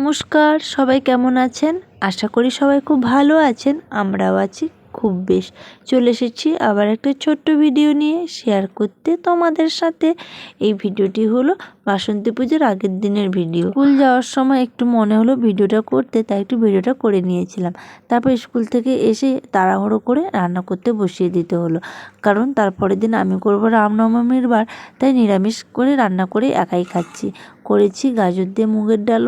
নমস্কার, সবাই কেমন আছেন? আশা করি সবাই খুব ভালো আছেন, আমরাও আছি খুব বেশ। চলে এসেছি আবার একটা ছোট্ট ভিডিও নিয়ে শেয়ার করতে তোমাদের সাথে। এই ভিডিওটি হলো বাসন্তী পুজোর আগের দিনের ভিডিও। স্কুল যাওয়ার সময় একটু মনে হলো ভিডিওটা করতে, তাই একটু ভিডিওটা করে নিয়েছিলাম। তারপর স্কুল থেকে এসে তাড়াহুড়ো করে রান্না করতে বসিয়ে দিতে হলো। কারণ তারপরের দিন আমি করব রামনবমীর বার, তাই নিরামিষ করে রান্না করে একাই খাচ্ছি। করেছি, গাজর দিয়ে মুগের ডাল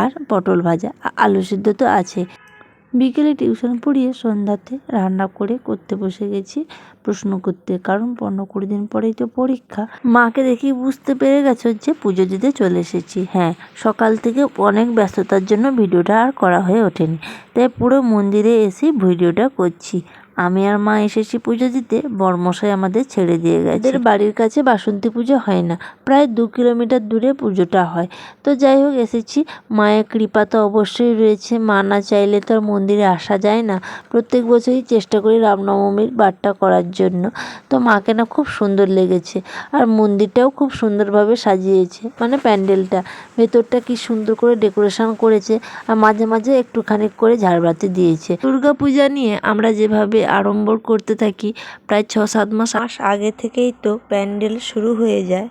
আর পটল ভাজা। আলু সিদ্ধ তো আছে। বিকেলে টিউশন পড়িয়ে সন্ধ্যাতে রান্না করে করতে বসে গেছি, প্রশ্ন করতে। কারণ পনেরো কুড়ি দিন পরেই তো পরীক্ষা। মাকে দেখি বুঝতে পেরে গেছো যে পুজো দিতে চলে এসেছি। হ্যাঁ সকাল থেকে অনেক ব্যস্ততার জন্য ভিডিওটা আর করা হয়ে ওঠেনি। তাই পুরো মন্দিরে এসে ভিডিওটা করছি। আমি আর মা এসেছি পুজো দিতে, বর্মশাই আমাদের ছেড়ে দিয়ে গেছে। এদের বাড়ির কাছে বাসন্তী পুজো হয় না, প্রায় দু কিলোমিটার দূরে পুজোটা হয়। তো যাই হোক, এসেছি। মায়ের কৃপা তো অবশ্যই রয়েছে। মা না চাইলে তো আর মন্দিরে আসা যায় না। প্রত্যেক বছরই চেষ্টা করি রামনবমীর বারটা করার জন্য। তো মাকে না খুব সুন্দর লেগেছে। আর মন্দিরটাও খুব সুন্দরভাবে সাজিয়েছে। মানে প্যান্ডেলটা, ভেতরটা কি সুন্দর করে ডেকোরেশন করেছে। আর মাঝে মাঝে একটুখানি করে ঝাড়বাতি দিয়েছে। দুর্গা পূজা নিয়ে আমরা যেভাবে আড়ম্বর করতে থাকি। প্রায় ছ সাত মাস মাস আগে থেকেই তো প্যান্ডেল শুরু হয়ে যায়।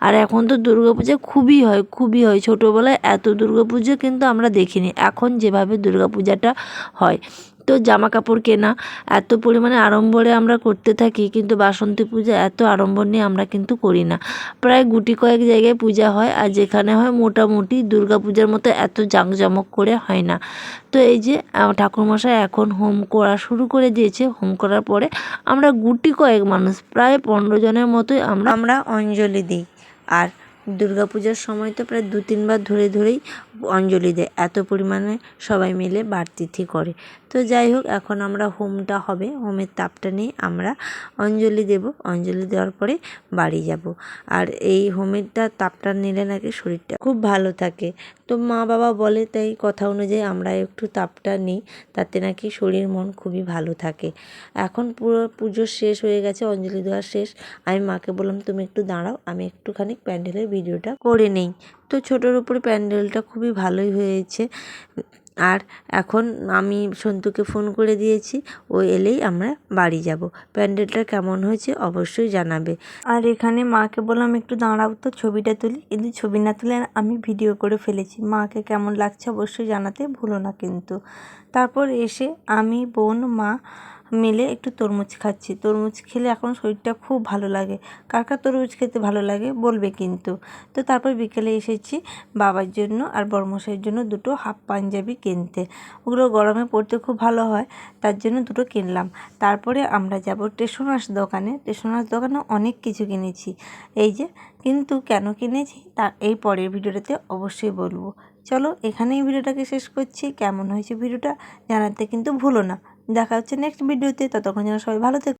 আর এখন তো দুর্গাপূজা খুবই হয় খুবই হয়। ছোটোবেলায় এত দুর্গাপুজো কিন্তু আমরা দেখিনি। এখন যেভাবে দুর্গাপূজাটা হয় তো জামা কাপড় কেনা, এত পরিমাণে আড়ম্বরে আমরা করতে থাকি, কিন্তু বাসন্তী পূজা এত আড়ম্বর নিয়ে আমরা কিন্তু করি না। প্রায় গুটি কয়েক জায়গায় পূজা হয়, আর যেখানে হয় মোটামুটি দুর্গা পূজার মতো এত জাঁকজমক করে হয় না। তো এই যে ঠাকুরমশাই এখন হোম করা শুরু করে দিয়েছে। হোম করার পরে আমরা গুটি কয়েক মানুষ, প্রায় পনেরো জনের মতোই আমরা আমরা অঞ্জলি দিই। আর দুর্গাপূজার সময় তো প্রায় দু তিনবার ধরে ধরেই অঞ্জলি দেয়। এত পরিমাণে সবাই মিলে বাড়তিথি করে। তো যাই হোক, এখন আমরা হোমটা হবে। হোমের তাপটা নিয়ে আমরা অঞ্জলি দেব। অঞ্জলি দেওয়ার পরে বাড়ি যাব। আর এই হোমেরটা তাপটা নিলে নাকি শরীরটা খুব ভালো থাকে। তো মা বাবা বলে তাই কথা অনুযায়ী আমরা একটু তাপটা নিই। তাতে নাকি শরীর, মন খুবই ভালো থাকে। এখন পুরো পুজো শেষ হয়ে গেছে, অঞ্জলি দেওয়া শেষ। আমি মাকে বললাম, তুমি একটু দাঁড়াও, আমি একটুখানি প্যান্ডেলের ভিডিওটা করে নেই। তো ছোটোর উপরে প্যান্ডেলটা খুবই ভালোই হয়েছে। আর এখন আমি সন্তুকে ফোন করে দিয়েছি, ও এলেই আমরা বাড়ি যাব। প্যান্ডেলটা কেমন হয়েছে অবশ্যই জানাবে। আর এখানে মাকে বললাম, একটু দাঁড়াও তো, ছবিটা তুলি। কিন্তু ছবি না তুলে আমি ভিডিও করে ফেলেছি। মাকে কেমন লাগছে অবশ্যই জানাতে ভুলো না কিন্তু। তারপর এসে আমি, বোন, মা মিলে একটু তরমুজ খাচ্ছি। তরমুজ খেলে এখন শরীরটা খুব ভালো লাগে। কার কার তরমুজ খেতে ভালো লাগে বলবে কিন্তু। তো তারপর বিকেলে এসেছি বাবার জন্য আর বড়মশাইয়ের জন্য দুটো হাফ পাঞ্জাবি কিনতে। ওগুলো গরমে পরতে খুব ভালো হয়, তার জন্য দুটো কিনলাম। তারপরে আমরা যাব টেশনাস দোকানে। টেশনাস দোকানে অনেক কিছু কিনেছি। এই যে, কিন্তু কেন কিনেছি তা এই পরের ভিডিওটাতে অবশ্যই বলব। চলো এখানেই ভিডিওটাকে শেষ করছি। কেমন হয়েছে ভিডিওটা জানাতে কিন্তু ভুলো না। দেখা হচ্ছে নেক্সট ভিডিওতে ততক্ষণ যেন সবাই ভালো থেকো।